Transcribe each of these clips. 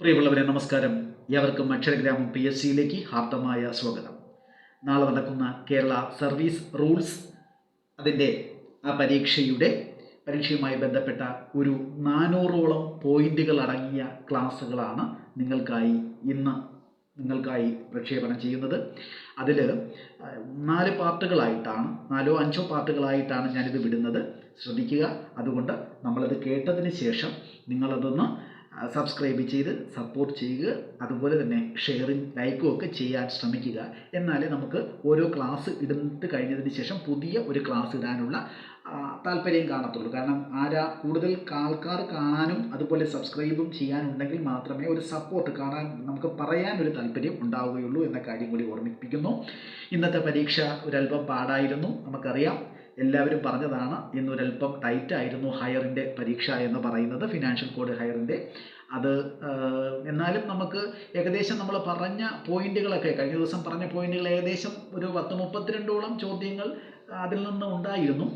പ്രിയമുള്ളവരെ നമസ്കാരം. ഏവർക്കും അക്ഷരഗ്രാമം പി എസ് സിയിലേക്ക് ഹാർദമായ സ്വാഗതം. നാളെ നടക്കുന്ന കേരള സർവീസ് റൂൾസ് അതിന്റെ ആ പരീക്ഷയുടെ പരീക്ഷയുമായി ബന്ധപ്പെട്ട ഒരു നാനൂറോളം പോയിന്റുകൾ അടങ്ങിയ ക്ലാസ്സുകളാണ് നിങ്ങൾക്കായി ഇന്ന് നിങ്ങൾക്കായി പ്രക്ഷേപണം ചെയ്യുന്നത്. അതിൽ നാല് പാർട്ടുകളായിട്ടാണ് നാലോ അഞ്ചോ പാർട്ടുകളായിട്ടാണ് ഞാനിത് വിടുന്നത്. ശ്രദ്ധിക്കുക. അതുകൊണ്ട് നമ്മളത് കേട്ടതിന് ശേഷം നിങ്ങളതൊന്ന് സബ്സ്ക്രൈബ് ചെയ്ത് സപ്പോർട്ട് ചെയ്യുക അതുപോലെ തന്നെ ഷെയറിങ് ലൈക്കും ഒക്കെ ചെയ്യാൻ ശ്രമിക്കുക. എന്നാലേ നമുക്ക് ഓരോ ക്ലാസ് ഇടുന്നിട്ട് കഴിഞ്ഞതിന് ശേഷം പുതിയ ഒരു ക്ലാസ് ഇടാനുള്ള താല്പര്യം കാണത്തുള്ളൂ. കാരണം ആരാ കൂടുതൽ ആൾക്കാർ കാണാനും അതുപോലെ സബ്സ്ക്രൈബും ചെയ്യാനുണ്ടെങ്കിൽ മാത്രമേ ഒരു സപ്പോർട്ട് കാണാൻ നമുക്ക് പറയാൻ ഒരു താല്പര്യം ഉണ്ടാവുകയുള്ളൂ എന്ന കാര്യം കൂടി ഓർമ്മിപ്പിക്കുന്നു. ഇന്നത്തെ പരീക്ഷ ഒരല്പം പാടായിരുന്നു. നമുക്കറിയാം. എല്ലാവരും പറഞ്ഞതാണ് ഇന്നൊരല്പം ടൈറ്റായിരുന്നു ഹയറിന്റെ പരീക്ഷ എന്ന് പറയുന്നത്. ഫിനാൻഷ്യൽ കോഡ് ഹയറിന്റെ അത് എന്നാലും നമുക്ക് ഏകദേശം നമ്മൾ പറഞ്ഞ പോയിന്റുകളൊക്കെ കഴിഞ്ഞ ദിവസം പറഞ്ഞ പോയിന്റുകൾ ഏകദേശം ഒരു പത്ത് മുപ്പത്തിരണ്ടോളം ചോദ്യങ്ങൾ അതിൽ നിന്ന് ഉണ്ടായിരുന്നു.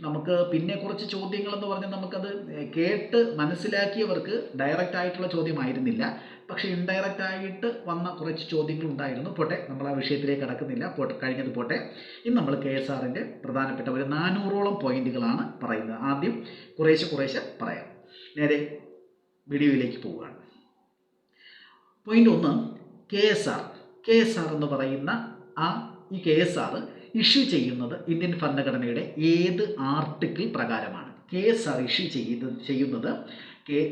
നമുക്ക് പിന്നെ കുറച്ച് ചോദ്യങ്ങൾ എന്ന് പറഞ്ഞാൽ നമുക്കത് കേട്ട് മനസ്സിലാക്കിയവർക്ക് ഡയറക്റ്റ് ആയിട്ടുള്ള ചോദ്യമായിരുന്നില്ല. പക്ഷേ ഇൻഡയറക്റ്റ് ആയിട്ട് വന്ന കുറച്ച് ചോദ്യങ്ങൾ ഉണ്ടായിരുന്നു. പോട്ടെ നമ്മൾ ആ വിഷയത്തിലേക്ക് കടക്കുന്നില്ല. പോട്ടെ കഴിഞ്ഞത് പോട്ടെ. ഇന്ന് നമ്മൾ കെ എസ് ആറിന്റെ പ്രധാനപ്പെട്ട ഒരു നാനൂറോളം പോയിന്റുകളാണ് പറയുന്നത്. ആദ്യം കുറേശ്ശെ കുറേശ്ശെ പറയാം. നേരെ വീഡിയോയിലേക്ക് പോവുകയാണ്. പോയിന്റ് ഒന്ന് K S R K S R എന്ന് പറയുന്ന ആ ഈ കെ എസ് ആർ ഇഷ്യൂ ചെയ്യുന്നത് ഇന്ത്യൻ ഭരണഘടനയുടെ ഏത് ആർട്ടിക്കിൾ പ്രകാരമാണ്. കേസ് ആർ ഇഷ്യൂ ചെയ്ത് ചെയ്യുന്നത്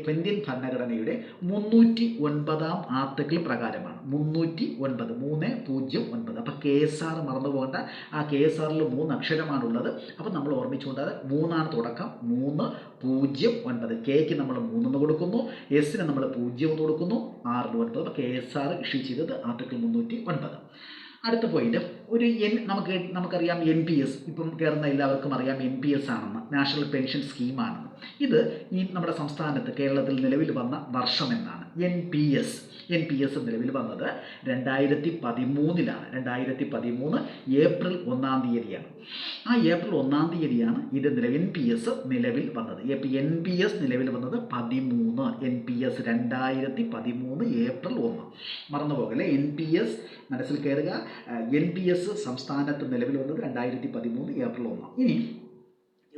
ഇന്ത്യൻ ഭരണഘടനയുടെ മുന്നൂറ്റി ഒൻപതാം ആർട്ടിക്കിൾ പ്രകാരമാണ്. മുന്നൂറ്റി ഒൻപത് മൂന്ന് പൂജ്യം ഒൻപത്. അപ്പോൾ കെ എസ് ആർ മറന്നു പോകേണ്ട. ആ കെ എസ് ആറിൽ മൂന്ന് അക്ഷരമാണുള്ളത്. അപ്പോൾ നമ്മൾ ഓർമ്മിച്ചുകൊണ്ട് മൂന്നാണ് തുടക്കം. മൂന്ന് പൂജ്യം ഒൻപത്. കെക്ക് നമ്മൾ മൂന്നെന്ന് കൊടുക്കുന്നു. എസിന് നമ്മൾ പൂജ്യം എന്ന് കൊടുക്കുന്നു. ആറിന് ഒൻപത്. അപ്പോൾ കെ എസ് ആർ ഇഷ്യൂ ചെയ്തത് ആർട്ടിക്കിൾ മുന്നൂറ്റി ഒൻപത് അടുത്ത പോയിന്റ് ഒരു എൻ നമുക്ക് നമുക്കറിയാം എൻ പി എസ് ഇപ്പം കയറുന്ന എല്ലാവർക്കും അറിയാം എൻ പി എസ് ആണെന്ന്. നാഷണൽ പെൻഷൻ സ്കീമാണെന്ന് ഇത് ഈ നമ്മുടെ സംസ്ഥാനത്ത് കേരളത്തിൽ നിലവിൽ വന്ന വർഷം എന്നാണ്. N P S N P S നിലവിൽ വന്നത് രണ്ടായിരത്തി പതിമൂന്നിലാണ് രണ്ടായിരത്തി പതിമൂന്ന് ഏപ്രിൽ ഒന്നാം തീയതിയാണ്. ആ ഏപ്രിൽ ഒന്നാം തീയതിയാണ് ഇത് നിലവിൽ എൻ പി എസ് നിലവിൽ വന്നത്. എൻ പി എസ് നിലവിൽ വന്നത് പതിമൂന്ന്. എൻ പി എസ് രണ്ടായിരത്തി പതിമൂന്ന് ഏപ്രിൽ ഒന്ന്. മറന്നു പോകല്ലേ എൻ പി എസ് മനസ്സിൽ കയറുക എൻ പി എസ് സംസ്ഥാനത്ത് നിലവിൽ വന്നത് രണ്ടായിരത്തി പതിമൂന്ന് ഏപ്രിൽ ഒന്നാം. ഇനി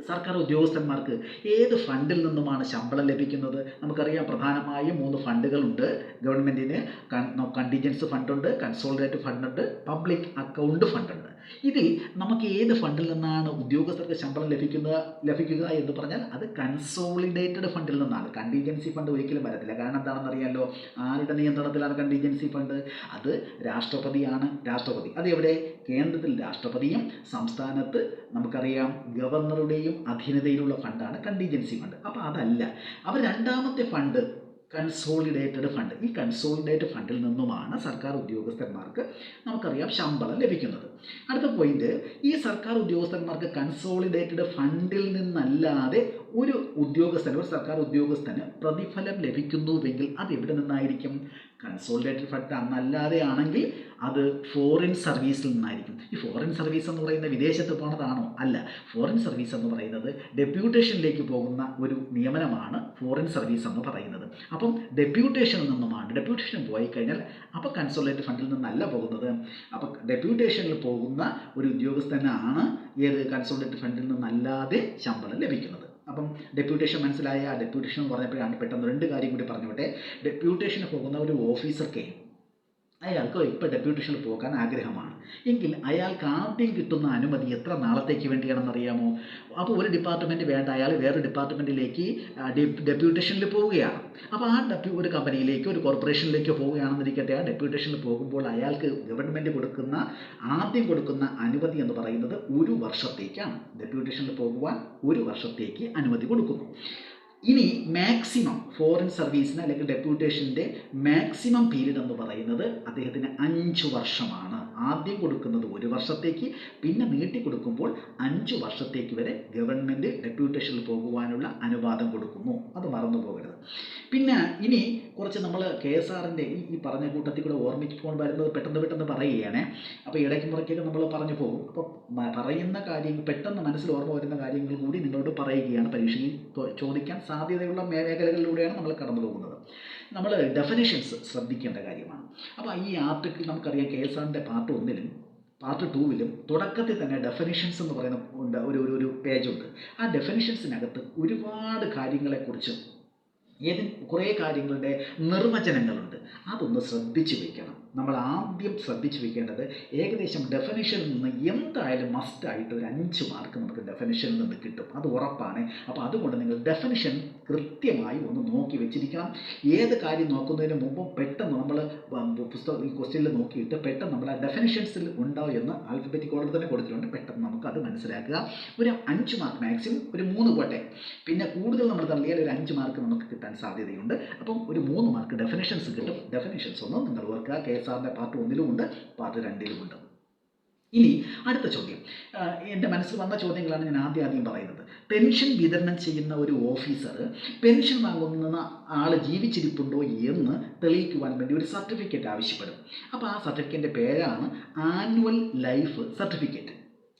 സർക്കാർ ഉദ്യോഗസ്ഥന്മാർക്ക് ഏത് ഫണ്ടിൽ നിന്നുമാണ് ശമ്പളം ലഭിക്കുന്നത്? നമുക്കറിയാം പ്രധാനമായും മൂന്ന് ഫണ്ടുകളുണ്ട്. ഗവൺമെന്റിന് കണ്ടിജൻസ് ഫണ്ടുണ്ട് കൺസോളിഡേറ്റ് ഫണ്ടുണ്ട് പബ്ലിക് അക്കൗണ്ട് ഫണ്ടുണ്ട്. ഇതിൽ നമുക്ക് ഏത് ഫണ്ടിൽ നിന്നാണ് ഉദ്യോഗസ്ഥർക്ക് ശമ്പളം ലഭിക്കുന്നത് ലഭിക്കുക എന്ന് പറഞ്ഞാൽ അത് കൺസോളിഡേറ്റഡ് ഫണ്ടിൽ നിന്നാണ്. കണ്ടിജൻസി ഫണ്ട് ഒരിക്കലും വരത്തില്ല. കാരണം എന്താണെന്ന് അറിയാമല്ലോ ആരുടെ നിയന്ത്രണത്തിലാണ് കണ്ടിജൻസി ഫണ്ട് അത് രാഷ്ട്രപതിയാണ്. രാഷ്ട്രപതി. അത് എവിടെ കേന്ദ്രത്തിൽ രാഷ്ട്രപതിയും സംസ്ഥാനത്ത് നമുക്കറിയാം ഗവർണറുടെയും അധീനതയിലുള്ള ഫണ്ടാണ് കണ്ടിജൻസി ഫണ്ട് അപ്പോൾ അതല്ല. അവർ രണ്ടാമത്തെ ഫണ്ട് കൺസോളിഡേറ്റഡ് ഫണ്ട് ഈ കൺസോളിഡേറ്റഡ് ഫണ്ടിൽ നിന്നുമാണ് സർക്കാർ ഉദ്യോഗസ്ഥന്മാർക്ക് നമുക്കറിയാം ശമ്പളം ലഭിക്കുന്നത്. അടുത്ത പോയിന്റ് ഈ സർക്കാർ ഉദ്യോഗസ്ഥന്മാർക്ക് കൺസോളിഡേറ്റഡ് ഫണ്ടിൽ നിന്നല്ലാതെ ഒരു ഉദ്യോഗസ്ഥന് ഒരു സർക്കാർ ഉദ്യോഗസ്ഥന് പ്രതിഫലം ലഭിക്കുന്നുവെങ്കിൽ അത് എവിടെ നിന്നായിരിക്കും? കൺസോളിഡേറ്റഡ് ഫണ്ട് അന്നല്ലാതെ ആണെങ്കിൽ അത് ഫോറിൻ സർവീസിൽ നിന്നായിരിക്കും. ഈ ഫോറിൻ സർവീസ് എന്ന് പറയുന്നത് വിദേശത്ത് പോണതാണോ? അല്ല. ഫോറിൻ സർവീസ് എന്ന് പറയുന്നത് ഡെപ്യൂട്ടേഷനിലേക്ക് പോകുന്ന ഒരു നിയമനമാണ് ഫോറിൻ സർവീസ് എന്ന് പറയുന്നത്. അപ്പം ഡെപ്യൂട്ടേഷനിൽ നിന്നുമാണ്. ഡെപ്യൂട്ടേഷൻ പോയി കഴിഞ്ഞാൽ അപ്പോൾ കൺസോളേറ്റ് ഫണ്ടിൽ നിന്നല്ല പോകുന്നത്. അപ്പോൾ ഡെപ്യൂട്ടേഷനിൽ പോകുന്ന ഒരു ഉദ്യോഗസ്ഥനാണ് ഏത് കൺസോളേറ്റ് ഫണ്ടിൽ നിന്നല്ലാതെ ശമ്പളം ലഭിക്കുന്നത്. അപ്പം ഡെപ്യൂട്ടേഷൻ മനസ്സിലായ ആ ഡെപ്യൂട്ടേഷൻ എന്ന് പറഞ്ഞപ്പോഴാണ് പെട്ടെന്ന് രണ്ട് കാര്യം കൂടി പറഞ്ഞോട്ടെ ഡെപ്യൂട്ടേഷന് പോകുന്ന ഒരു ഓഫീസർക്ക് അയാൾക്ക് ഇപ്പോൾ ഡെപ്യൂട്ടേഷനിൽ പോകാൻ ആഗ്രഹമാണ്. എങ്കിൽ അയാൾക്ക് ആദ്യം കിട്ടുന്ന അനുമതി എത്ര നാളത്തേക്ക് വേണ്ടിയാണെന്നറിയാമോ? അപ്പോൾ ഒരു ഡിപ്പാർട്ട്മെന്റ് വേണ്ട അയാൾ വേറെ ഡിപ്പാർട്ട്മെന്റിലേക്ക് ഡെപ്യൂട്ടേഷനിൽ പോവുകയാണ്. അപ്പോൾ ആ ഡെപ്യൂ ഒരു കമ്പനിയിലേക്കോ ഒരു കോർപ്പറേഷനിലേക്ക് പോവുകയാണെന്നിരിക്കട്ടെ. ആ ഡെപ്യൂട്ടേഷനിൽ പോകുമ്പോൾ അയാൾക്ക് ഗവൺമെന്റ് കൊടുക്കുന്ന ആദ്യം കൊടുക്കുന്ന അനുമതി എന്ന് പറയുന്നത് ഒരു വർഷത്തേക്കാണ്. ഡെപ്യൂട്ടേഷനിൽ പോകുവാൻ ഒരു വർഷത്തേക്ക് അനുമതി കൊടുക്കുന്നു. ഇനി മാക്സിമം ഫോറിൻ സർവീസിന് അല്ലെങ്കിൽ ഡെപ്യൂട്ടേഷന്റെ മാക്സിമം പീരീഡ് എന്ന് പറയുന്നത് അദ്ദേഹത്തിന് അഞ്ച് വർഷമാണ്. ആദ്യം കൊടുക്കുന്നത് ഒരു വർഷത്തേക്ക് പിന്നെ നീട്ടി കൊടുക്കുമ്പോൾ അഞ്ച് വർഷത്തേക്ക് വരെ ഗവൺമെന്റ് ഡെപ്യൂട്ടേഷനിൽ പോകുവാനുള്ള അനുവാദം കൊടുക്കുന്നു. അത് മറന്നു പോകരുത്. പിന്നെ ഇനി കുറച്ച് നമ്മൾ കെ എസ് ആറിന്റെ ഈ പറഞ്ഞ കൂട്ടത്തിൽ കൂടെ ഓർമ്മിക്കുമ്പോൾ വരുന്നത് പെട്ടെന്ന് പെട്ടെന്ന് പറയുകയാണേ. അപ്പോൾ ഇടയ്ക്ക് മുറയ്ക്കൊക്കെ നമ്മൾ പറഞ്ഞു പോകും. അപ്പോൾ പറയുന്ന കാര്യങ്ങൾ പെട്ടെന്ന് മനസ്സിൽ ഓർമ്മ വരുന്ന കാര്യങ്ങൾ കൂടി നിങ്ങളോട് പറയുകയാണ്. പരീക്ഷയിൽ ചോദിക്കാൻ സാധ്യതയുള്ള മേഖലകളിലൂടെയാണ് നമ്മൾ കടന്നു പോകുന്നത് നമ്മൾ ഡെഫിനേഷൻസ് ശ്രദ്ധിക്കേണ്ട കാര്യമാണ്. അപ്പോൾ ഈ ആർട്ടിക്കിൾ നമുക്കറിയാം കെ എസ് ആറിന്റെ പാർട്ട് ഒന്നിലും പാർട്ട് ടൂവിലും തുടക്കത്തിൽ തന്നെ ഡെഫിനിഷൻസ് എന്ന് പറയുന്ന ഉണ്ട് ഒരു ഒരു ഒരു പേജുണ്ട് ആ ഡെഫിനിഷൻസിനകത്ത് ഒരുപാട് കാര്യങ്ങളെക്കുറിച്ച് ഏത് കുറേ കാര്യങ്ങളുടെ നിർവചനങ്ങളുണ്ട്. അതൊന്ന് ശ്രദ്ധിച്ചു വെക്കണം. നമ്മൾ ആദ്യം ശ്രദ്ധിച്ചു വെക്കേണ്ടത് ഏകദേശം ഡെഫിനിഷനിൽ നിന്ന് എന്തായാലും മസ്റ്റായിട്ട് ഒരു അഞ്ച് മാർക്ക് നമുക്ക് ഡെഫിനിഷനിൽ നിന്ന് കിട്ടും. അത് ഉറപ്പാണ്. അപ്പോൾ അതുകൊണ്ട് നിങ്ങൾ ഡെഫിനിഷൻ കൃത്യമായി ഒന്ന് നോക്കി വെച്ചിരിക്കണം. ഏത് കാര്യം നോക്കുന്നതിന് മുമ്പ് പെട്ടെന്ന് നമ്മൾ പുസ്തകം ഈ ക്വസ്റ്റ്യനിൽ നോക്കിയിട്ട് പെട്ടെന്ന് നമ്മൾ ആ ഡെഫിനിഷൻസിൽ ഉണ്ടോ എന്ന് ആൽഫബറ്റിക് ഓർഡർ തന്നെ കൊടുത്തിട്ടുണ്ട്. പെട്ടെന്ന് നമുക്ക് അത് മനസ്സിലാക്കുക. ഒരു അഞ്ച് മാർക്ക് മാക്സിമം ഒരു മൂന്ന് പോട്ടെ. പിന്നെ കൂടുതൽ നമ്മൾ തള്ളിയാൽ ഒരു അഞ്ച് മാർക്ക് നമുക്ക് കിട്ടാൻ സാധ്യതയുണ്ട്. അപ്പം ഒരു മൂന്ന് മാർക്ക് ഡെഫിനിഷൻസ് കിട്ടും. ഡെഫിനിഷൻസ് ഒന്നും നിങ്ങൾ ഓർക്കുക. എസ് ആറിന്റെ പാർട്ട് ഒന്നിലുമുണ്ട് പാർട്ട് രണ്ടിലുമുണ്ട് ഇനി അടുത്ത ചോദ്യം. എന്റെ മനസ്സിൽ വന്ന ചോദ്യങ്ങളാണ് ഞാൻ ആദ്യം ആദ്യം പറയുന്നത്. പെൻഷൻ വിതരണം ചെയ്യുന്ന ഒരു ഓഫീസർ പെൻഷൻ വാങ്ങുന്ന ആൾ ജീവിച്ചിരിപ്പുണ്ടോ എന്ന് തെളിയിക്കുവാൻ വേണ്ടി ഒരു സർട്ടിഫിക്കറ്റ് ആവശ്യപ്പെടും. അപ്പോൾ ആ സർട്ടിഫിക്കറ്റിന്റെ പേരാണ് ആനുവൽ ലൈഫ് സർട്ടിഫിക്കറ്റ്.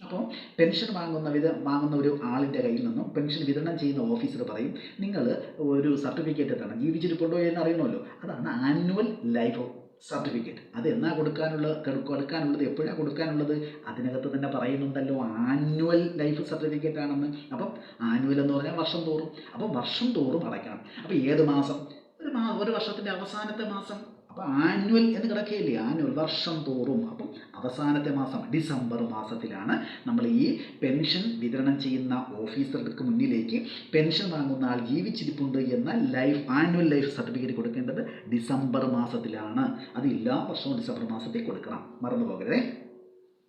അപ്പോൾ പെൻഷൻ വാങ്ങുന്ന വിധ വാങ്ങുന്ന ഒരു ആളിന്റെ കയ്യിൽ നിന്നും പെൻഷൻ വിതരണം ചെയ്യുന്ന ഓഫീസർ പറയും നിങ്ങൾ ഒരു സർട്ടിഫിക്കറ്റ് തരണം. ജീവിച്ചിരിപ്പുണ്ടോ എന്ന് അറിയണമല്ലോ. അതാണ് ആനുവൽ ലൈഫ് സർട്ടിഫിക്കറ്റ്. അത് എന്നാ കൊടുക്കാനുള്ള കൊടു- കൊടുക്കാനുള്ളത് എപ്പോഴാണ് കൊടുക്കാനുള്ളത്? അതിനകത്ത് തന്നെ പറയുന്നുണ്ടല്ലോ ആനുവൽ ലൈഫ് സർട്ടിഫിക്കറ്റ് ആണെന്ന്. അപ്പം ആനുവൽ എന്ന് പറഞ്ഞാൽ വർഷം തോറും. അപ്പം വർഷം തോറും അടയ്ക്കണം. അപ്പം ഏത് മാസം? ഒരു മാ ഒരു വർഷത്തിന്റെ അവസാനത്തെ മാസം. അപ്പോൾ ആനുവൽ എന്ന് കിടക്കുകയില്ലേ ആനുവൽ വർഷം തോറും. അപ്പം അവസാനത്തെ മാസം ഡിസംബർ മാസത്തിലാണ് നമ്മൾ ഈ പെൻഷൻ വിതരണം ചെയ്യുന്ന ഓഫീസർക്ക് മുന്നിലേക്ക് പെൻഷൻ വാങ്ങുന്ന ആൾ ജീവിച്ചിരിപ്പുണ്ട് എന്ന ലൈഫ് ആനുവൽ ലൈഫ് സർട്ടിഫിക്കറ്റ് കൊടുക്കേണ്ടത് ഡിസംബർ മാസത്തിലാണ്. അത് എല്ലാ വർഷവും ഡിസംബർ മാസത്തിൽ കൊടുക്കണം. മറന്നു പോകരുതേ.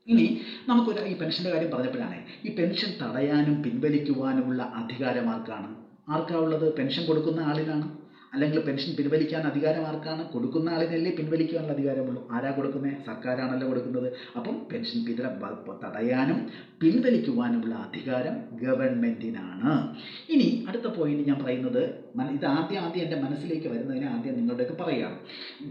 ഇനി നമുക്കൊരു ഈ പെൻഷന്റെ കാര്യം പറഞ്ഞപ്പോഴാണ് ഈ പെൻഷൻ തടയാനും പിൻവലിക്കുവാനുമുള്ള അധികാരം ആർക്കാണ് ആർക്കാ ഉള്ളത്? പെൻഷൻ കൊടുക്കുന്ന ആളിനാണ്. അല്ലെങ്കിൽ പെൻഷൻ പിൻവലിക്കാൻ അധികാരം ആർക്കാണ്? കൊടുക്കുന്ന ആളിനല്ലേ പിൻവലിക്കാനുള്ള അധികാരമുള്ളൂ. ആരാ കൊടുക്കുന്നത് സർക്കാരാണല്ലോ കൊടുക്കുന്നത്. അപ്പം പെൻഷൻ പിതര തടയാനും പിൻവലിക്കുവാനുമുള്ള അധികാരം ഗവൺമെന്റിനാണ് ഇനി അടുത്ത പോയിന്റ് ഞാൻ പറയുന്നത് ഇത് ആദ്യം ആദ്യം എന്റെ മനസ്സിലേക്ക് വരുന്നതിന് ആദ്യം നിങ്ങളുടെയൊക്കെ പറയുകയാണ്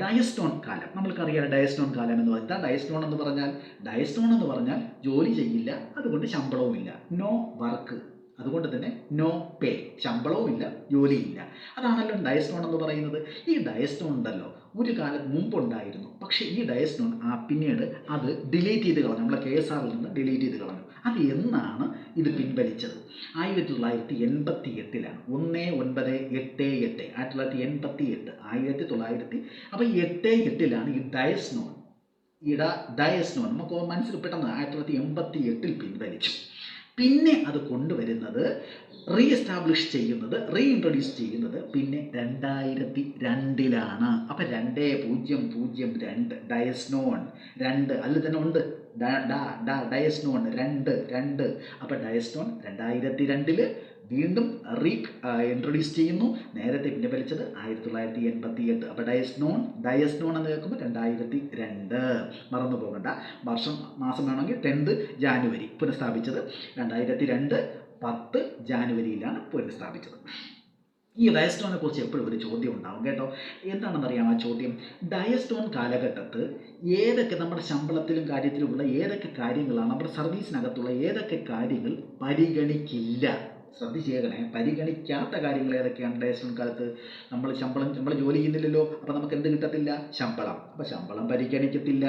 ഡയസ്റ്റോൺ കാലം. നമ്മൾക്കറിയാം ഡയസ്റ്റോൺ കാലം എന്ന് പറഞ്ഞാൽ ഡയസ്റ്റോൺ എന്ന് പറഞ്ഞാൽ ഡയസ്റ്റോൺ എന്ന് പറഞ്ഞാൽ ജോലി ചെയ്യില്ല അതുകൊണ്ട് ശമ്പളവുമില്ല. നോ വർക്ക് അതുകൊണ്ട് തന്നെ നോ പേ ശമ്പളവും ഇല്ല ജോലിയും ജോലിയില്ല അതാണല്ലോ ഡയസ്റ്റോൺ എന്ന് പറയുന്നത്. ഈ ഡയസ്റ്റോൺ ഉണ്ടല്ലോ ഒരു കാലത്ത് മുമ്പുണ്ടായിരുന്നു. പക്ഷേ ഈ ഡയസ്റ്റോൺ ആ പിന്നീട് അത് ഡിലീറ്റ് ചെയ്ത് കളഞ്ഞു. നമ്മളെ കെ എസ് ആറിൽ നിന്ന് ഡിലീറ്റ് ചെയ്ത് കളഞ്ഞു. അത് എന്നാണ് ഇത് പിൻവലിച്ചത്? ആയിരത്തി തൊള്ളായിരത്തി എൺപത്തി എട്ടിലാണ് ഒന്ന് ഒൻപത് എട്ട് എട്ട്. ആയിരത്തി തൊള്ളായിരത്തി എൺപത്തി എട്ട് ആയിരത്തി തൊള്ളായിരത്തി അപ്പോൾ എട്ട് എട്ടിലാണ് ഈ ഡയസ്നോൺ ഇട ഡയസ്നോൺ നമുക്ക് മനസ്സിൽ പെട്ടെന്ന് ആയിരത്തി തൊള്ളായിരത്തി എൺപത്തി എട്ടിൽ പിൻവലിച്ചു. പിന്നെ അത് കൊണ്ടുവരുന്നത് റീ എസ്റ്റാബ്ലിഷ് ചെയ്യുന്നത് റീ ഇൻട്രൊഡ്യൂസ് ചെയ്യുന്നത് പിന്നെ രണ്ടായിരത്തി രണ്ടിലാണ് അപ്പം രണ്ട് പൂജ്യം പൂജ്യം രണ്ട് ഡയസ്നോൺ രണ്ട് അല്ല തന്നെ ഉണ്ട്. ഡയസ്നോൺ രണ്ട് രണ്ട്. അപ്പം ഡയസ്നോൺ രണ്ടായിരത്തി രണ്ടിൽ വീണ്ടും റീ ഇൻട്രൊഡ്യൂസ് ചെയ്യുന്നു. നേരത്തെ പിന്നെ വലിച്ചത് ആയിരത്തി തൊള്ളായിരത്തി എൺപത്തി എട്ട് അപ്പോൾ ഡയസ്നോൺ ഡയസ്നോൺ എന്ന് കേൾക്കുമ്പോൾ രണ്ടായിരത്തി രണ്ട് മറന്നു പോകണ്ട. വർഷം മാസം വേണമെങ്കിൽ ടെൻത്ത് ജാനുവരി പുനഃസ്ഥാപിച്ചത് രണ്ടായിരത്തി രണ്ട് പത്ത് ജാനുവരിയിലാണ് പുനഃസ്ഥാപിച്ചത്. ഈ ഡയസ്റ്റോണിനെ കുറിച്ച് എപ്പോഴും ഒരു ചോദ്യം ഉണ്ടാവും കേട്ടോ. എന്താണെന്നറിയാം ആ ചോദ്യം? ഡയസ്റ്റോൺ കാലഘട്ടത്ത് ഏതൊക്കെ നമ്മുടെ ശമ്പളത്തിലും കാര്യത്തിലുമുള്ള ഏതൊക്കെ കാര്യങ്ങളാണ് നമ്മുടെ സർവീസിനകത്തുള്ള ഏതൊക്കെ കാര്യങ്ങൾ പരിഗണിക്കില്ല. ശ്രദ്ധിച്ചേക്കണേ. പരിഗണിക്കാത്ത കാര്യങ്ങൾ ഏതൊക്കെയാണ് ഡയസ്റ്റോൺ കാലത്ത്? നമ്മൾ ശമ്പളം നമ്മൾ ജോലി ചെയ്യുന്നില്ലല്ലോ അപ്പോൾ നമുക്ക് എന്ത് കിട്ടത്തില്ല? ശമ്പളം. അപ്പോൾ ശമ്പളം പരിഗണിക്കത്തില്ല.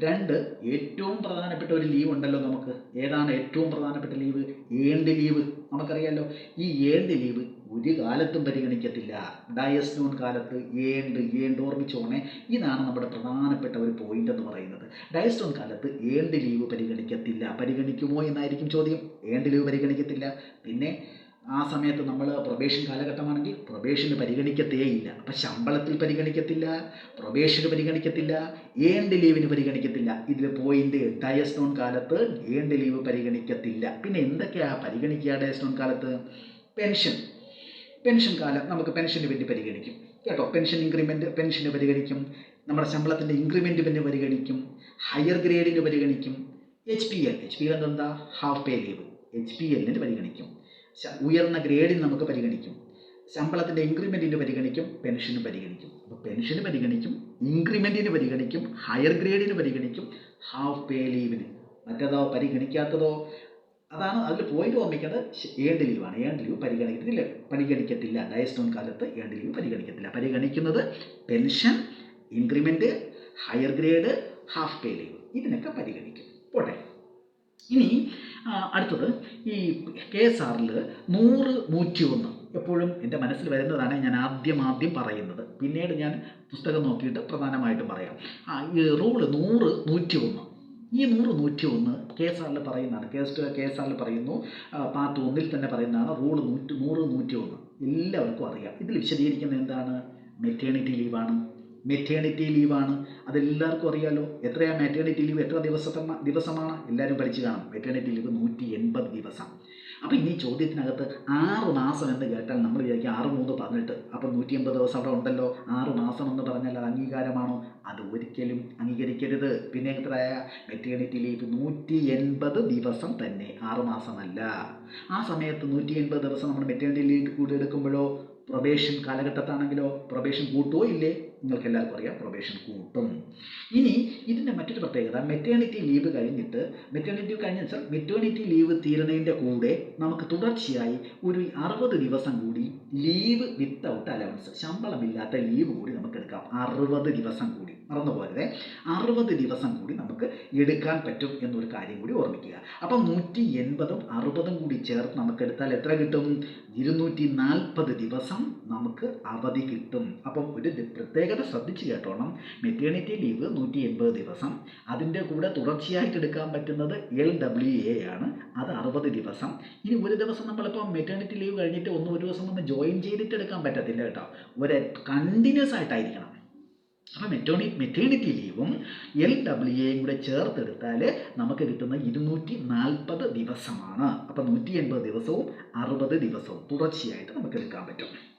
രണ്ട് ഏറ്റവും പ്രധാനപ്പെട്ട ഒരു ലീവ് ഉണ്ടല്ലോ നമുക്ക്. ഏതാണ് ഏറ്റവും പ്രധാനപ്പെട്ട ലീവ്? And leave. നമുക്കറിയാമല്ലോ ഈ ഏണ്ട് ലീവ് ഒരു കാലത്തും പരിഗണിക്കത്തില്ല. ഡയസ്നോൺ കാലത്ത് ഏണ്ട് ഏണ്ട് ഓർമ്മിച്ചോണേ ഇതാണ് നമ്മുടെ പ്രധാനപ്പെട്ട ഒരു പോയിന്റ് എന്ന് പറയുന്നത്. ഡയസ്റ്റോൺ കാലത്ത് ഏണ്ട് ലീവ് പരിഗണിക്കത്തില്ല. പരിഗണിക്കുമോ എന്നായിരിക്കും ചോദ്യം. ഏണ്ട് ലീവ് പരിഗണിക്കത്തില്ല. പിന്നെ ആ സമയത്ത് നമ്മൾ പ്രൊബേഷൻ കാലഘട്ടമാണെങ്കിൽ പ്രൊബേഷന് പരിഗണിക്കത്തേയില്ല അപ്പം ശമ്പളത്തിൽ പരിഗണിക്കത്തില്ല പ്രൊബേഷന് പരിഗണിക്കത്തില്ല ഏണ്ട് ലീവിന് പരിഗണിക്കത്തില്ല. ഇതിൽ പോയിന്റ് ഡയസ്നോൺ കാലത്ത് ഏണ്ട് ലീവ് പരിഗണിക്കത്തില്ല. പിന്നെ എന്തൊക്കെയാണ് പരിഗണിക്കുക ഡയസ്നോൺ കാലത്ത്? പെൻഷൻ. പെൻഷൻ കാലം നമുക്ക് പെൻഷന് വേണ്ടി പരിഗണിക്കും. കേട്ടോ? പെൻഷൻ ഇൻക്രിമെന്റ് പെൻഷന് പരിഗണിക്കും. നമ്മുടെ ശമ്പളത്തിന്റെ ഇൻക്രിമെന്റ് പിന്നെ പരിഗണിക്കും. ഹയർ ഗ്രേഡിന് പരിഗണിക്കും. H P L H P L എന്താ half pay leave H P എല്ലിന് പരിഗണിക്കും. ഉയർന്ന ഗ്രേഡിന് നമുക്ക് പരിഗണിക്കും. ശമ്പളത്തിന്റെ ഇൻക്രിമെന്റിന് പരിഗണിക്കും. പെൻഷന് പരിഗണിക്കും. അപ്പോൾ പെൻഷന് പരിഗണിക്കും. ഇൻക്രിമെന്റിന് പരിഗണിക്കും. ഹയർ ഗ്രേഡിന് പരിഗണിക്കും. ഹാഫ് പേ ലീവിന് മറ്റേതോ പരിഗണിക്കാത്തതോ അതാണ് അതിൽ പോയിന്റ് ഓർമ്മിക്കേണ്ടത് ഏണ്ട് ലീവാണ് ഏണ്ട് ലീവ് പരിഗണിക്കത്തില്ല. പരിഗണിക്കത്തില്ല. ഡയസ്റ്റോൺ കാലത്ത് ഏണ്ട് ലീവ് പരിഗണിക്കത്തില്ല. പരിഗണിക്കുന്നത് pension increment higher grade half pay leave ഇതിനൊക്കെ പരിഗണിക്കും. പോട്ടെ. ഇനി അടുത്തത്. ഈ കെ എസ് ആറിൽ നൂറ് നൂറ്റി ഒന്ന് എപ്പോഴും എന്റെ മനസ്സിൽ വരുന്നതാണ് ഞാൻ ആദ്യം ആദ്യം പറയുന്നത്. പിന്നീട് ഞാൻ പുസ്തകം നോക്കിയിട്ട് പ്രധാനമായിട്ടും പറയാം. ഈ റൂൾ നൂറ് നൂറ്റി ഒന്ന് ഈ നൂറ് നൂറ്റി ഒന്ന് കെ എസ് ആറിൽ പറയുന്നതാണ്. കെ എസ് കെ എസ് ആറിൽ പറയുന്നു. പാർട്ട് ഒന്നിൽ തന്നെ പറയുന്നതാണ് റൂൾ നൂറ്റി നൂറ് നൂറ്റി ഒന്ന് എല്ലാവർക്കും അറിയാം. ഇതിൽ വിശദീകരിക്കുന്നത് എന്താണ്? മെറ്റേണിറ്റി ലീവാണ് മെറ്റേണിറ്റി ലീവാണ് അതെല്ലാവർക്കും അറിയാലോ. എത്രയാണ് മെറ്റേണിറ്റി ലീവ് എത്ര ദിവസത്തെ ദിവസമാണ്? എല്ലാവരും പഠിച്ചു കാണും. മെറ്റേണിറ്റി ലീവ് നൂറ്റി എൺപത് ദിവസം. അപ്പോൾ ഈ ചോദ്യത്തിനകത്ത് ആറ് മാസം എന്ന് കേട്ടാൽ നമ്മൾ വിചാരിക്കും ആറ് മൂന്ന് പതിനെട്ട് അപ്പം നൂറ്റി എൺപത് ദിവസം അവിടെ ഉണ്ടല്ലോ. ആറ് മാസം എന്ന് പറഞ്ഞാൽ അത് അംഗീകാരമാണോ? അത് ഒരിക്കലും അംഗീകരിക്കരുത്. പിന്നെ എത്രയ മെറ്റേണിറ്റി ലീവ് നൂറ്റി എൺപത് ദിവസം തന്നെ ആറ് മാസമല്ല. ആ സമയത്ത് നൂറ്റി എൺപത് ദിവസം നമ്മൾ മെറ്റേണിറ്റി ലീവ് കൂടി എടുക്കുമ്പോഴോ പ്രൊബേഷൻ കാലഘട്ടത്താണെങ്കിലോ പ്രൊബേഷൻ കൂട്ടുമോ ഇല്ലേ? നിങ്ങൾക്ക് എല്ലാവർക്കും അറിയാം പ്രൊബേഷൻ കൂട്ടും. ഇനി ഇതിന്റെ മറ്റൊരു പ്രത്യേകത മെറ്റേണിറ്റി ലീവ് കഴിഞ്ഞിട്ട് മെറ്റേണിറ്റി കഴിഞ്ഞ വെച്ചാൽ മെറ്റേണിറ്റി ലീവ് തീരുന്നതിന്റെ കൂടെ നമുക്ക് തുടർച്ചയായി ഒരു അറുപത് ദിവസം കൂടി ലീവ് വിത്തൗട്ട് അലവൻസ് ശമ്പളമില്ലാത്ത ലീവ് കൂടി നമുക്ക് എടുക്കാം അറുപത് ദിവസം കൂടി മറന്നു പോരുതേ അറുപത് ദിവസം കൂടി നമുക്ക് എടുക്കാൻ പറ്റും എന്നൊരു കാര്യം കൂടി ഓർമ്മിക്കുക. അപ്പം നൂറ്റി എൺപതും അറുപതും കൂടി ചേർത്ത് നമുക്ക് എടുത്താൽ എത്ര കിട്ടും? ഇരുന്നൂറ്റി നാൽപ്പത് ദിവസം നമുക്ക് അവധി കിട്ടും. അപ്പം ഒരു ദി- പ്രത്യേകത ശ്രദ്ധിച്ച് കേട്ടോണം. മെറ്റേണിറ്റി ലീവ് നൂറ്റി എൺപത് ദിവസം. അതിന്റെ കൂടെ തുടർച്ചയായിട്ട് എടുക്കാൻ പറ്റുന്നത് എൽ ഡബ്ല്യു എ ആണ്. അത് അറുപത് ദിവസം. ഇനി ഒരു ദിവസം നമ്മളിപ്പോൾ മെറ്റേണിറ്റി ലീവ് കഴിഞ്ഞിട്ട് ഒന്ന് ഒരു ദിവസം ഒന്ന് ജോയിൻ ചെയ്തിട്ട് എടുക്കാൻ പറ്റത്തില്ല കേട്ടോ. ഒരു കണ്ടിന്യൂസ് ആയിട്ടായിരിക്കണം. അപ്പോൾ മെറ്റോണി മെറ്റേണിറ്റി ലീവും എൽ ഡബ്ല്യു എയും കൂടെ ചേർത്തെടുത്താൽ നമുക്ക് കിട്ടുന്ന ഇരുന്നൂറ്റി നാൽപ്പത് ദിവസമാണ്. അപ്പോൾ നൂറ്റി എൺപത് ദിവസവും അറുപത് ദിവസവും തുടർച്ചയായിട്ട് നമുക്ക് എടുക്കാൻ പറ്റും.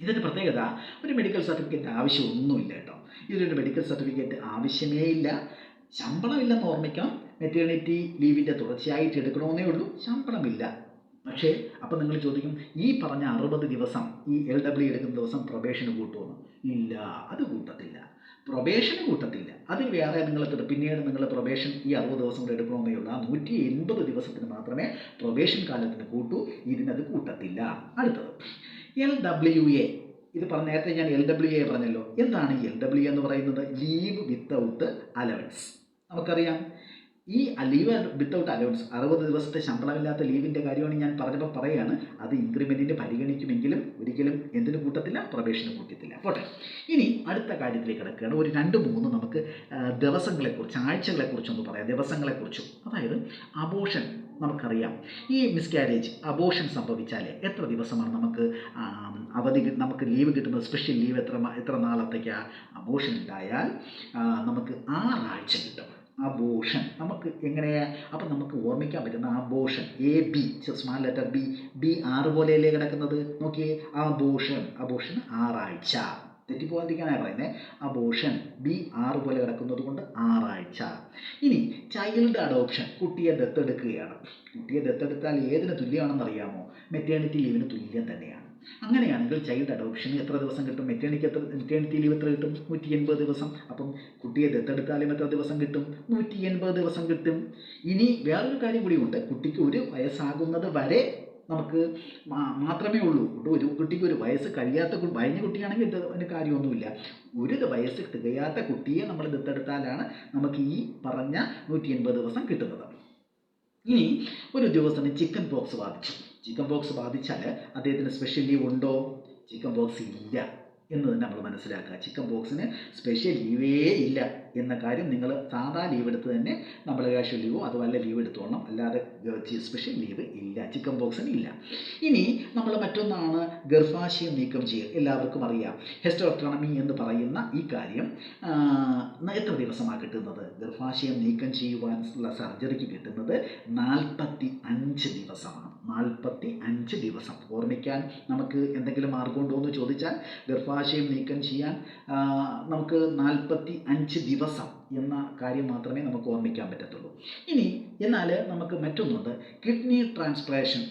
ഇതിന്റെ പ്രത്യേകത ഒരു മെഡിക്കൽ സർട്ടിഫിക്കറ്റ് ആവശ്യമൊന്നുമില്ല കേട്ടോ. ഇതിലൊരു മെഡിക്കൽ സർട്ടിഫിക്കറ്റ് ആവശ്യമേ ഇല്ല. ശമ്പളമില്ലെന്ന് ഓർമ്മിക്കാം. മെറ്റേണിറ്റി ലീവിന്റെ തുടർച്ചയായിട്ട് എടുക്കണമെന്നേ ഉള്ളൂ. ശമ്പളമില്ല. പക്ഷേ അപ്പം നിങ്ങൾ ചോദിക്കും ഈ പറഞ്ഞ അറുപത് ദിവസം ഈ എൽ ഡബ്ല്യു എടുക്കുന്ന ദിവസം പ്രൊബേഷന് കൂട്ടുമെന്ന് ഇല്ല അത് കൂട്ടത്തില്ല. പ്രൊബേഷന് കൂട്ടത്തില്ല. അതിൽ വേറെ നിങ്ങൾ പിന്നീട് നിങ്ങൾ പ്രൊബേഷൻ ഈ അറുപത് ദിവസം കൂടെ എടുക്കണമെന്നേ ഉള്ളൂ. ആ നൂറ്റി എൺപത് ദിവസത്തിന് മാത്രമേ പ്രൊബേഷൻ കാലത്തിന് കൂട്ടൂ. ഇതിനത് കൂട്ടത്തില്ല. അടുത്തത്. എൽ ഡബ്ല്യു എ ഇത് പറഞ്ഞ നേരത്തെ ഞാൻ എൽ ഡബ്ല്യു എ പറഞ്ഞല്ലോ. എന്താണ് എൽ ഡബ്ല്യു എന്ന് പറയുന്നത്? ലീവ് വിത്തൗട്ട് അലവൻസ് നമുക്കറിയാം. ഈ ലീവ് വിത്തൗട്ട് അലവൻസ് അറുപത് ദിവസത്തെ ശമ്പളമില്ലാത്ത ലീവിന്റെ കാര്യമാണ് ഞാൻ പറഞ്ഞപ്പോൾ പറയുകയാണ് അത് ഇൻക്രിമെന്റിന് പരിഗണിക്കുമെങ്കിലും ഒരിക്കലും എന്തിനു കൂട്ടത്തില്ല? പ്രൊബേഷന് കൂട്ടത്തില്ല. പോട്ടെ. ഇനി അടുത്ത കാര്യത്തിലേക്ക് കിടക്കുകയാണ്. ഒരു രണ്ട് മൂന്ന് നമുക്ക് ദിവസങ്ങളെക്കുറിച്ച് ആഴ്ചകളെക്കുറിച്ചൊന്ന് പറയാം. ദിവസങ്ങളെക്കുറിച്ചും. അതായത് അബോഷൻ നമുക്കറിയാം. ഈ മിസ്കാരേജ് അബോഷൻ സംഭവിച്ചാൽ എത്ര ദിവസമാണ് നമുക്ക് അവധി നമുക്ക് ലീവ് കിട്ടുന്നത്? സ്പെഷ്യൽ ലീവ് എത്ര എത്ര നാളത്തേക്കാണ് അബോഷൻ ഉണ്ടായാൽ നമുക്ക് ആറാഴ്ച കിട്ടും. അബോഷൻ നമുക്ക് എങ്ങനെയാ? അപ്പം നമുക്ക് ഓർമ്മിക്കാൻ പറ്റുന്ന abortion A B small letter B B ആറ് പോലെയല്ലേ കിടക്കുന്നത്? നോക്കിയേ അബോഷൻ അബോഷൻ ആറാഴ്ച. തെറ്റിപ്പോകാതിരിക്കാനാണ് പറയുന്നത് അബോഷൻ ബി ആറ് പോലെ കിടക്കുന്നത് കൊണ്ട് ആറാഴ്ച. ഇനി ചൈൽഡ് അഡോപ്ഷൻ കുട്ടിയെ ദത്തെടുക്കുകയാണ് കുട്ടിയെ ദത്തെടുത്താൽ ഏതിന് തുല്യമാണെന്ന് അറിയാമോ? മെറ്റേണിറ്റി ലീവിന് തുല്യം തന്നെയാണ്. അങ്ങനെയാണെങ്കിൽ ചൈൽഡ് അഡോപ്ഷന് എത്ര ദിവസം കിട്ടും? മെറ്റേണിറ്റി എത്ര മെറ്റേണിറ്റി ലീവ് എത്ര കിട്ടും? നൂറ്റി എൺപത് ദിവസം. അപ്പം കുട്ടിയെ ദത്തെടുത്താലും എത്ര ദിവസം കിട്ടും? നൂറ്റി എൺപത് ദിവസം കിട്ടും. ഇനി വേറൊരു കാര്യം കൂടിയുണ്ട്. കുട്ടിക്ക് ഒരു വയസ്സാകുന്നത് വരെ നമുക്ക് മാത്രമേ ഉള്ളൂ. ഒരു കുട്ടിക്ക് ഒരു വയസ്സ് കഴിയാത്ത വയഞ്ഞ കുട്ടിയാണെങ്കിൽ അതിന് കാര്യമൊന്നുമില്ല. ഒരു വയസ്സ് തികയാത്ത കുട്ടിയെ നമ്മൾ ദത്തെടുത്താലാണ് നമുക്ക് ഈ പറഞ്ഞ നൂറ്റി എൺപത് ദിവസം കിട്ടുന്നത്. ഇനി ഒരു ഉദ്യോഗസ്ഥന് ചിക്കൻ പോക്സ് ബാധിച്ചു. ചിക്കൻ പോക്സ് ബാധിച്ചാൽ അദ്ദേഹത്തിന് സ്പെഷ്യൽ ലീവ് ഉണ്ടോ? ചിക്കൻ പോക്സ് ഇല്ല. എന്ന് തന്നെ നമ്മൾ മനസ്സിലാക്കുക. ചിക്കൻ ബോക്സിന് സ്പെഷ്യൽ ലീവേ ഇല്ല എന്ന കാര്യം നിങ്ങൾ സാധാ ലീവ് എടുത്ത് തന്നെ നമ്മൾ കാഷ്വൽ ലീവോ അതുപോലെ ലീവ് എടുത്തോളണം. അല്ലാതെ സ്പെഷ്യൽ ലീവ് ഇല്ല. ചിക്കൻ ബോക്സിന് ഇല്ല. ഇനി നമ്മൾ മറ്റൊന്നാണ് ഗർഭാശയം നീക്കം ചെയ്യൽ. എല്ലാവർക്കും അറിയാം. ഹെസ്റ്റോക്ടോണമി എന്ന് പറയുന്ന ഈ കാര്യം എത്ര ദിവസമാണ് കിട്ടുന്നത്? ഗർഭാശയം നീക്കം ചെയ്യുവാനുള്ള സർജറിക്ക് കിട്ടുന്നത് നാൽപ്പത്തി അഞ്ച് ദിവസമാണ്. നാൽപ്പത്തി അഞ്ച് ദിവസം. ഓർമ്മിക്കാൻ നമുക്ക് എന്തെങ്കിലും മാർഗമുണ്ടോ എന്ന് ചോദിച്ചാൽ ഗർഭാശയം നീക്കം ചെയ്യാൻ നമുക്ക് നാൽപ്പത്തി അഞ്ച് ദിവസം എന്ന കാര്യം മാത്രമേ നമുക്ക് ഓർമ്മിക്കാൻ പറ്റത്തുള്ളൂ. ഇനി എന്നാൽ നമുക്ക് മറ്റൊന്നുണ്ട്. കിഡ്നി ട്രാൻസ്പ്ലേഷൻ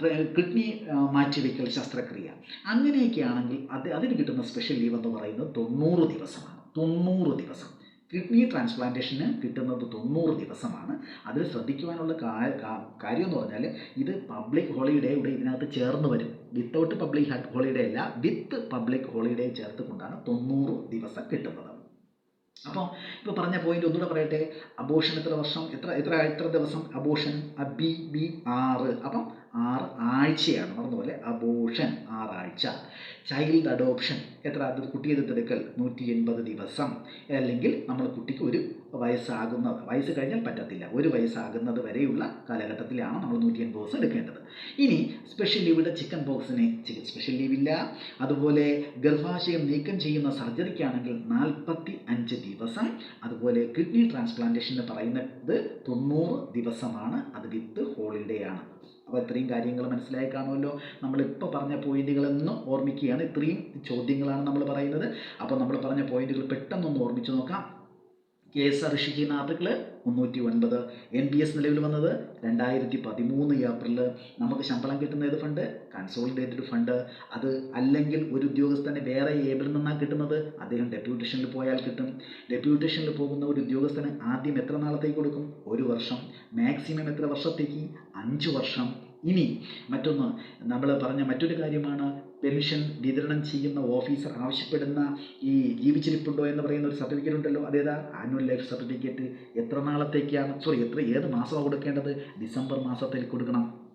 ട്ര- കിഡ്നി മാറ്റിവെക്കൽ ശസ്ത്രക്രിയ. അങ്ങനെയൊക്കെ ആണെങ്കിൽ അത് അതിന് കിട്ടുന്ന സ്പെഷ്യൽ ലീവ് എന്ന് പറയുന്നത് തൊണ്ണൂറ് ദിവസമാണ്. തൊണ്ണൂറ് ദിവസം. കിഡ്നി ട്രാൻസ്പ്ലാന്റേഷന് കിട്ടുന്നത് തൊണ്ണൂറ് ദിവസമാണ്. അതിൽ ശ്രദ്ധിക്കുവാനുള്ള കാര്യം എന്ന് പറഞ്ഞാൽ ഇത് പബ്ലിക് ഹോളിഡേ ഇവിടെ ഇതിനകത്ത് ചേർന്ന് വരും. വിത്തൗട്ട് പബ്ലിക് ഹോളിഡേ അല്ല വിത്ത് പബ്ലിക് ഹോളിഡേ ചേർത്ത് കൊണ്ടാണ് തൊണ്ണൂറ് ദിവസം കിട്ടുന്നത്. അപ്പോൾ ഇപ്പോൾ പറഞ്ഞ പോയിന്റ് ഒന്നുകൂടെ പറയട്ടെ. അബോഷൻ എത്ര വർഷം എത്ര എത്ര എത്ര ദിവസം അബോഷൻ ബി ബി ആറ് അപ്പം ആറ് ആഴ്ചയാണ്. പറഞ്ഞതുപോലെ അബോഷൻ ആറാഴ്ച ചൈൽഡ് അഡോപ്ഷൻ. എത്ര? അത് കുട്ടിയെ ദത്തെടുക്കൽ നൂറ്റി എൺപത് ദിവസം. അല്ലെങ്കിൽ നമ്മൾ കുട്ടിക്ക് ഒരു വയസ്സാകുന്നത് വയസ്സ് കഴിഞ്ഞാൽ പറ്റത്തില്ല. ഒരു വയസ്സാകുന്നത് വരെയുള്ള കാലഘട്ടത്തിലാണ് നമ്മൾ നൂറ്റി എൺപത് ദിവസം എടുക്കേണ്ടത്. ഇനി സ്പെഷ്യൽ ലീവിലെ ചിക്കൻ ബോക്സിന് സ്പെഷ്യൽ ലീവില്ല അതുപോലെ ഗർഭാശയം നീക്കം ചെയ്യുന്ന സർജറിക്കാണെങ്കിൽ നാൽപ്പത്തി അഞ്ച് ദിവസം. അതുപോലെ കിഡ്നി ട്രാൻസ്പ്ലാന്റേഷന് പറയുന്നത് തൊണ്ണൂറ് ദിവസമാണ്. അത് വിത്ത് ഹോളിഡേ ആണ്. അപ്പോൾ ഇത്രയും കാര്യങ്ങൾ മനസ്സിലായി കാണുമല്ലോ. നമ്മളിപ്പോൾ പറഞ്ഞ പോയിന്റുകളെന്നും ഓർമ്മിക്കുകയാണ്. ഇത്രയും ചോദ്യങ്ങളാണ് നമ്മൾ പറയുന്നത്. അപ്പോൾ നമ്മൾ പറഞ്ഞ പോയിന്റുകൾ പെട്ടെന്നൊന്ന് ഓർമ്മിച്ച് നോക്കാം. കെ എസ് ഋഷിക്കുന്ന ആർട്ടിക്കിൾ മുന്നൂറ്റി ഒൻപത് എൻ പി എസ് നിലവിൽ വന്നത് രണ്ടായിരത്തി പതിമൂന്ന് ഏപ്രിൽ നമുക്ക് ശമ്പളം കിട്ടുന്ന ഏത് ഫണ്ട് കൺസോളിഡേറ്റഡ് ഫണ്ട് അത് അല്ലെങ്കിൽ ഒരു ഉദ്യോഗസ്ഥന് വേറെ ഏബിളിൽ നിന്നാണ് കിട്ടുന്നത്? അദ്ദേഹം ഡെപ്യൂട്ടേഷനിൽ പോയാൽ കിട്ടും. ഡെപ്യൂട്ടേഷനിൽ പോകുന്ന ഒരു ഉദ്യോഗസ്ഥന് ആദ്യം എത്ര നാളത്തേക്ക് കൊടുക്കും? ഒരു വർഷം. മാക്സിമം എത്ര വർഷത്തേക്ക്? അഞ്ച് വർഷം. ഇനി മറ്റൊന്ന് നമ്മൾ പറഞ്ഞ മറ്റൊരു കാര്യമാണ്. പെൻഷൻ വിതരണം ചെയ്യുന്ന ഓഫീസർ ആവശ്യപ്പെടുന്ന ഈ ജീവിച്ചിരിപ്പുണ്ടോ എന്ന് പറയുന്ന ഒരു സർട്ടിഫിക്കറ്റ് ഉണ്ടല്ലോ. അതേതാ? ആനുവൽ ലൈഫ് സർട്ടിഫിക്കറ്റ് എത്ര നാളത്തേക്കാണ്? സോറി എത്ര ഏത് മാസമാണ് കൊടുക്കേണ്ടത്? ഡിസംബർ മാസത്തിൽ കൊടുക്കണം.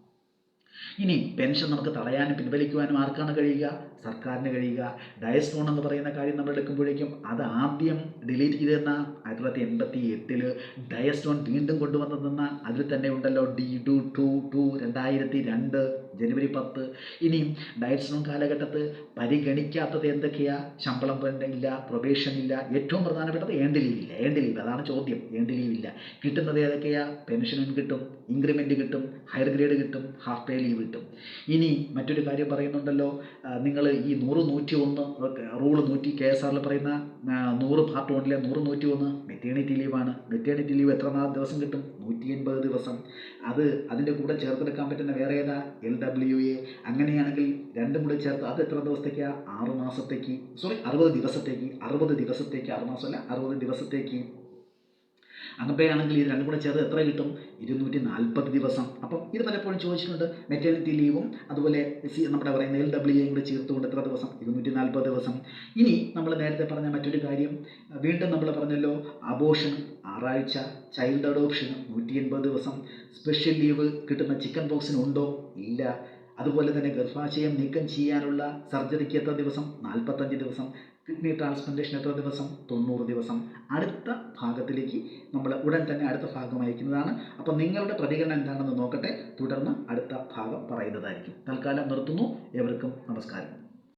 ഇനി പെൻഷൻ നമുക്ക് തടയാനും പിൻവലിക്കുവാനും ആർക്കാണ് കഴിയുക? സർക്കാരിന് കഴിയുക. ഡയസ് ഫോൺ എന്ന് പറയുന്ന കാര്യം നമ്മൾ എടുക്കുമ്പോഴേക്കും അത് ആദ്യം ഡിലീറ്റ് ചെയ്തെന്ന ആയിരത്തി തൊള്ളായിരത്തി എൺപത്തി എട്ടിൽ ഡയസ്ലോൺ വീണ്ടും കൊണ്ടുവന്നതെന്ന അതിൽ തന്നെ ഉണ്ടല്ലോ. ഡി ടു ടു ടു രണ്ടായിരത്തി രണ്ട് ജനുവരി പത്ത്. ഇനി ഡയസ്ലോൺ കാലഘട്ടത്ത് പരിഗണിക്കാത്തത് എന്തൊക്കെയാ? ശമ്പളം ഇല്ല പ്രൊബേഷൻ ഇല്ല ഏറ്റവും പ്രധാനപ്പെട്ടത് ഏണ്ട് ലീവ് ഇല്ല. ഏണ്ട് ലീവ് അതാണ് ചോദ്യം. ഏണ്ട് ലീവ് ഇല്ല. കിട്ടുന്നത് ഏതൊക്കെയാ? പെൻഷനും കിട്ടും ഇൻക്രിമെന്റ് കിട്ടും ഹയർ ഗ്രേഡ് കിട്ടും ഹാഫ് പേ ലീവ് കിട്ടും. ഇനി മറ്റൊരു കാര്യം പറയുന്നുണ്ടല്ലോ. നിങ്ങൾ ഈ നൂറ് നൂറ്റി ഒന്ന് റൂൾ നൂറ്റി കെ എസ് ആറിൽ പറയുന്ന നൂറ് പാർട്ട് വണ്ണിലെ നൂറ് നൂറ്റി ഒന്ന്. മെറ്റേണിറ്റി ലീവാണ് മെറ്റേണിറ്റി ലീവ് എത്ര നാല് ദിവസം കിട്ടും? നൂറ്റി എൺപത് ദിവസം. അത് അതിന്റെ കൂടെ ചേർത്തെടുക്കാൻ പറ്റുന്ന വേറെ ഏതാ? എൽ ഡബ്ല്യു എ അങ്ങനെയാണെങ്കിൽ രണ്ടും കൂടെ ചേർത്ത് അത് എത്ര ദിവസത്തേക്കാ? ആറ് മാസത്തേക്ക്. സോറി അറുപത് ദിവസത്തേക്ക്. അറുപത് ദിവസത്തേക്ക് ആറ് മാസമല്ല അറുപത് ദിവസത്തേക്ക്. അങ്ങനെയാണെങ്കിൽ ഇത് രണ്ടും കൂടെ ചേർത്ത് എത്ര കിട്ടും? ഇരുന്നൂറ്റി നാൽപ്പത് ദിവസം. അപ്പം ഇത് പലപ്പോഴും ചോദിച്ചിട്ടുണ്ട്. മെറ്റേണിറ്റി ലീവും അതുപോലെ സി നമ്മുടെ പറയുന്ന എൽ ഡബ്ല്യു എയും കൂടെ ചേർത്തുകൊണ്ട് എത്ര ദിവസം? ഇരുന്നൂറ്റി നാൽപ്പത് ദിവസം. ഇനി നമ്മൾ നേരത്തെ പറഞ്ഞ മറ്റൊരു കാര്യം. വീണ്ടും നമ്മൾ പറഞ്ഞല്ലോ അബോഷൻ ആറാഴ്ച ചൈൽഡ് അഡോപ്ഷൻ നൂറ്റി എൺപത് ദിവസം. സ്പെഷ്യൽ ലീവ് കിട്ടുന്ന ചിക്കൻ പോക്സിന് ഉണ്ടോ? ഇല്ല. അതുപോലെ തന്നെ ഗർഭാശയം നീക്കം ചെയ്യാനുള്ള സർജറിക്ക് എത്ര ദിവസം? നാൽപ്പത്തഞ്ച് ദിവസം. കിഡ്നി ട്രാൻസ്പ്ലാന്റേഷൻ എത്ര ദിവസം? തൊണ്ണൂറ് ദിവസം. അടുത്ത ഭാഗത്തിലേക്ക് നമ്മൾ ഉടൻ തന്നെ അടുത്ത ഭാഗം അയക്കുന്നതാണ്. അപ്പോൾ നിങ്ങളുടെ പ്രതികരണം എന്താണെന്ന് നോക്കട്ടെ. തുടർന്ന് അടുത്ത ഭാഗം പറയുന്നതായിരിക്കും. തൽക്കാലം നിർത്തുന്നു. ഏവർക്കും നമസ്കാരം.